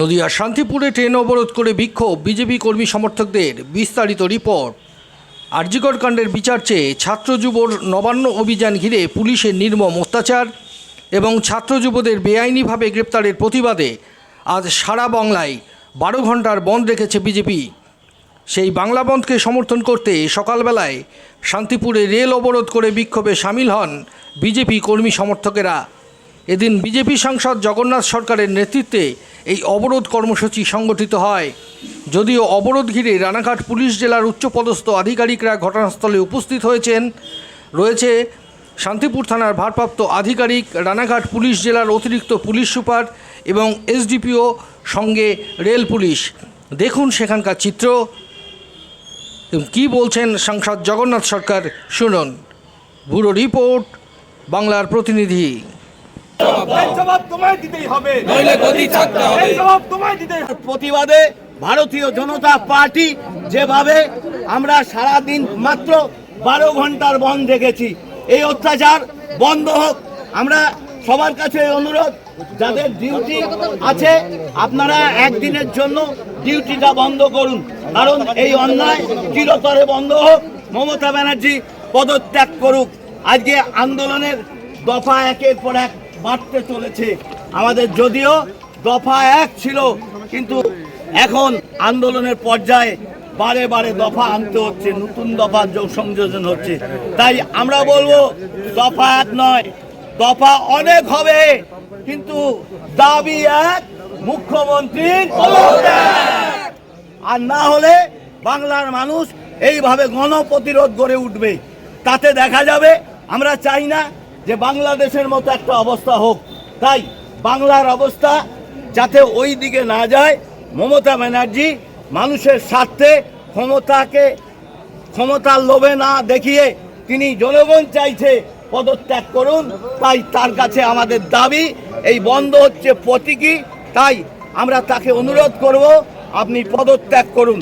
নদিয়া শান্তিপুরে ট্রেন অবরোধ করে বিক্ষোভ। বিজেপি কর্মী সমর্থকদের বিস্তারিত রিপোর্ট। আরজিকর কাণ্ডের বিচার চেয়ে ছাত্র যুবর নবান্ন অভিযান ঘিরে পুলিশের নির্মম অত্যাচার এবং ছাত্র যুবদের বেআইনিভাবে গ্রেপ্তারের প্রতিবাদে আজ সারা বাংলায় বারো ঘণ্টার বন্ধ রেখেছে বিজেপি। সেই বাংলা বন্ধকে সমর্থন করতে সকালবেলায় শান্তিপুরে রেল অবরোধ করে বিক্ষোভে সামিল হন বিজেপি কর্মী সমর্থকেরা। এদিন বিজেপি সাংসদ জগন্নাথ সরকারের নেতৃত্বে এই অবরোধ কর্মসূচি সংগঠিত হয়। যদিও অবরোধ ঘিরে রানাঘাট পুলিশ জেলার উচ্চপদস্থ আধিকারিকরা ঘটনাস্থলে উপস্থিত হয়েছেন। রয়েছে শান্তিপুর থানার ভারপ্রাপ্ত আধিকারিক, রানাঘাট পুলিশ জেলার অতিরিক্ত পুলিশ সুপার এবং এসডিপিও সঙ্গে রেল পুলিশ। দেখুন সেখানকার চিত্র। কী বলছেন সাংসদ জগন্নাথ সরকার শুনুন। ব্যুরো রিপোর্ট, বাংলার প্রতিনিধি। জবাব তোমায় দিতেই হবে। নইলে গদি থাকতে হবে। জবাব তোমায় দিতেই প্রতিবাদে ভারতীয় জনতা পার্টি যেভাবে আমরা সারা দিন মাত্র বারো ঘণ্টার বন্ধ দেখেছি এই অত্যাচার বন্ধ হোক। আমরা সবার কাছে অনুরোধ যাদের ডিউটি আছে আপনারা একদিনের জন্য ডিউটিটা বন্ধ করুন। কারণ এই অন্যায় চিরতরে বন্ধ হোক। মমতা ব্যানার্জি পদত্যাগ করুক। আজকে আন্দোলনের দফা একের পর এক বাড়তে চলেছে। আমাদের যদিও দফা এক ছিল, কিন্তু এখন আন্দোলনের পর্যায়ে বারে বারে দফা আনতে হচ্ছে, নতুন দফা যোগ সংযোজন হচ্ছে। তাই আমরা বলব, দফা এক নয়, দফা অনেক হবে, কিন্তু দাবি এক মুখ্যমন্ত্রীর আর না হলে বাংলার মানুষ এইভাবে গণপ্রতিরোধ গড়ে উঠবে। তাতে দেখা যাবে, আমরা চাই না যে বাংলাদেশের মতো একটা অবস্থা হোক। তাই বাংলার অবস্থা যাতে ওই দিকে না যায়, মমতা ব্যানার্জি মানুষের স্বার্থে ক্ষমতাকে, ক্ষমতার লোভে না দেখিয়ে তিনি জনগণ চাইছে পদত্যাগ করুন। তাই তার কাছে আমাদের দাবি, এই বন্ধ হচ্ছে প্রতীকী। তাই আমরা তাকে অনুরোধ করব, আপনি পদত্যাগ করুন।